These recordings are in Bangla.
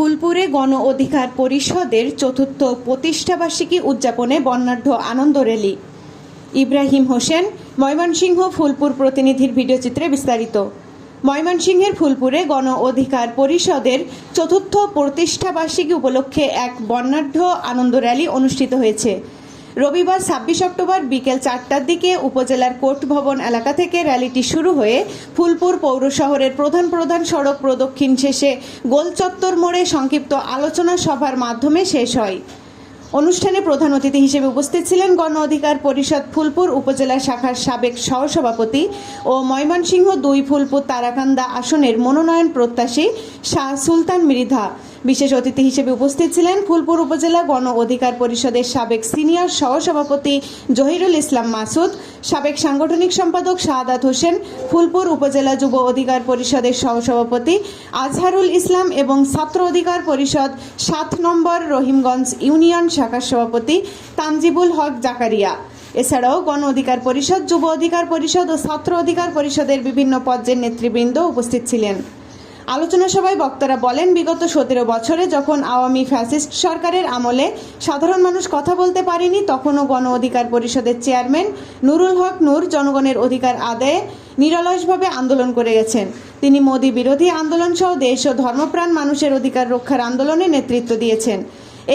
ফুলপুরে গণ অধিকার পরিষদের চতুর্থ প্রতিষ্ঠাবার্ষিকী উদযাপনে বর্ণাঢ্য আনন্দ র্যালি। ইব্রাহিম হোসেন, ময়মনসিংহ ফুলপুর প্রতিনিধির ভিডিওচিত্রে বিস্তারিত। ময়মনসিংহের ফুলপুরে গণ অধিকার পরিষদের চতুর্থ প্রতিষ্ঠাবার্ষিকী উপলক্ষে এক বর্ণাঢ্য আনন্দ র্যালি অনুষ্ঠিত হয়েছে। রবিবার ছাব্বিশ অক্টোবর বিকেল চারটার দিকে উপজেলার কোর্ট ভবন এলাকা থেকে র্যালিটি শুরু হয়ে ফুলপুর পৌর শহরের প্রধান প্রধান সড়ক প্রদক্ষিণ শেষে গোলচত্বর মোড়ে সংক্ষিপ্ত আলোচনা সভার মাধ্যমে শেষ হয়। অনুষ্ঠানে প্রধান অতিথি হিসেবে উপস্থিত ছিলেন গণ অধিকার পরিষদ ফুলপুর উপজেলা শাখার সাবেক সহসভাপতি ও ময়মনসিংহ দুই ফুলপুর তারাকান্দা আসনের মনোনয়ন প্রত্যাশী শাহ সুলতান মৃধা বিশেষ অতিথি হিসেবে উপস্থিত ছিলেন ফুলপুর উপজেলা গণ অধিকার পরিষদের সাবেক সিনিয়র সহসভাপতি জহিরুল ইসলাম মাসুদ, সাবেক সাংগঠনিক সম্পাদক শাহাদাত হোসেন, ফুলপুর উপজেলা যুব অধিকার পরিষদের সহসভাপতি আজহারুল ইসলাম এবং ছাত্র অধিকার পরিষদ সাত নম্বর রহিমগঞ্জ ইউনিয়ন শাখার সভাপতি তানজিবুল হক জাকারিয়া। এছাড়াও গণ অধিকার পরিষদ, যুব অধিকার পরিষদ ও ছাত্র অধিকার পরিষদের বিভিন্ন পর্যায়ের নেতৃবৃন্দ উপস্থিত ছিলেন। আলোচনা সভায় বক্তারা বলেন, বিগত সতেরো বছরে যখন আওয়ামী ফ্যাসিস্ট সরকারের আমলে সাধারণ মানুষ কথা বলতে পারেনি, তখনও গণ অধিকার পরিষদের চেয়ারম্যান নুরুল হক নূর জনগণের অধিকার আদায়ে নিরলসভাবে আন্দোলন করে গেছেন। তিনি মোদী বিরোধী আন্দোলন সহ দেশ ও ধর্মপ্রাণ মানুষের অধিকার রক্ষার আন্দোলনে নেতৃত্ব দিয়েছেন।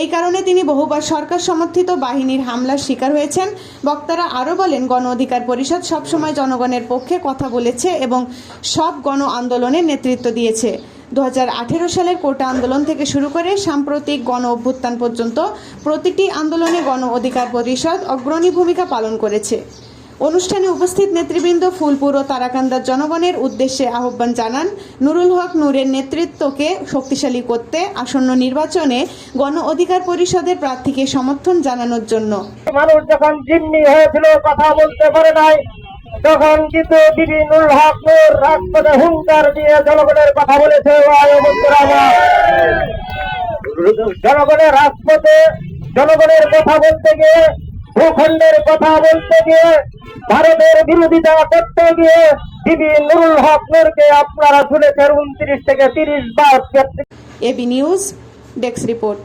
এই কারণে তিনি বহুবার সরকার সমর্থিত বাহিনীর হামলার শিকার হয়েছেন। বক্তারা আরও বলেন, গণ অধিকার পরিষদ সবসময় জনগণের পক্ষে কথা বলেছে এবং সব গণ আন্দোলনে নেতৃত্ব দিয়েছে। দু হাজার আঠেরো সালের কোটা আন্দোলন থেকে শুরু করে সাম্প্রতিক গণ অভ্যুত্থান পর্যন্ত প্রতিটি আন্দোলনে গণ অধিকার পরিষদ অগ্রণী ভূমিকা পালন করেছে। অনুষ্ঠানে উপস্থিত নেতৃবৃন্দ ফুলপুর ও তারাকান্দার জনগণের উদ্দেশ্যে আহ্বান জানান, নুরুল হক নূরের নেতৃত্বকে শক্তিশালী করতে আসন্ন নির্বাচনে গণ অধিকার পরিষদের প্রার্থীকে সমর্থন জানানোর জন্য মানুষ যখন জিম্মি হয়েছিল, কথা বলতে পারে নাই, তখন কিন্তু বিবি নুর হক নূর রাজপথে হুঙ্কার দিয়ে জনগণের কথা বলেছে। জনগণের রাজপথে জনগণের কথা বলতে গিয়ে ভূখণ্ডের কথা বলতে গিয়ে, ভারতের বিরোধিতা করতে গিয়ে বিবি নুরুল হক নূরকে আপনারা শুনেছেন, উনত্রিশ থেকে তিরিশ বার এবি নিউজ ডেস্ক রিপোর্ট।